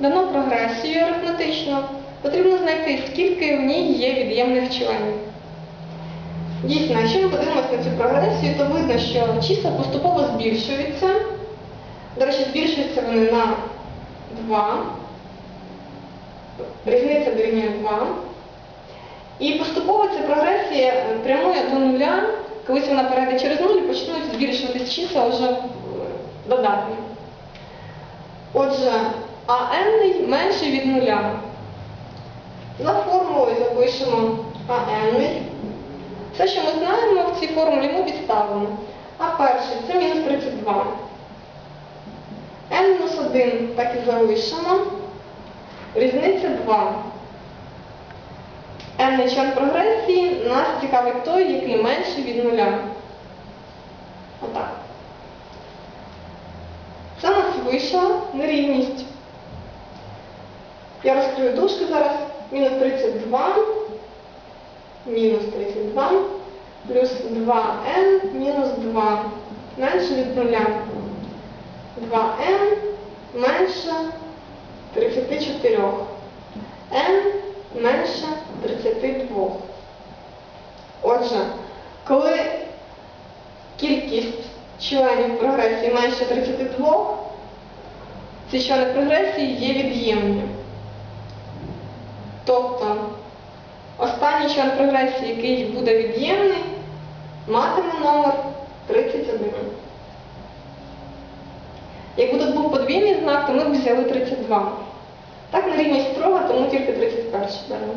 Дано прогресію арифметично, потрібно знайти, скільки в ній є від'ємних членів. Дійсно, якщо ми подивимося на цю прогресію, то видно, що числа поступово збільшуються. До речі, збільшуються вони на 2. Різниця дорівнює 2. І поступово ця прогресія прямує до нуля, колись вона перейде через нуль і почнуть збільшуватись числа вже додатні. Отже, АН менший від нуля. За формулою запишемо АН. Все, що ми знаємо в цій формулі, ми підставимо. А перший це мінус 32. N-1 так і залишимо. Різниця 2. N член прогресії нас цікавить той, який менший від нуля. Отак. Це у нас вийшла нерівність. Я розкрию дужки зараз. Мінус 32, мінус 32, плюс 2n, мінус 2. Менше від нуля. 2n менше 34. n менше 32. Отже, коли кількість членів прогресії менше 32, ці члени прогресії є від'ємні. Тобто останній член прогресії, який буде від'ємний, матиме номер 31. Якби тут був подвійний знак, то ми б взяли 32. Так на рівні строга, тому тільки 31 беремо.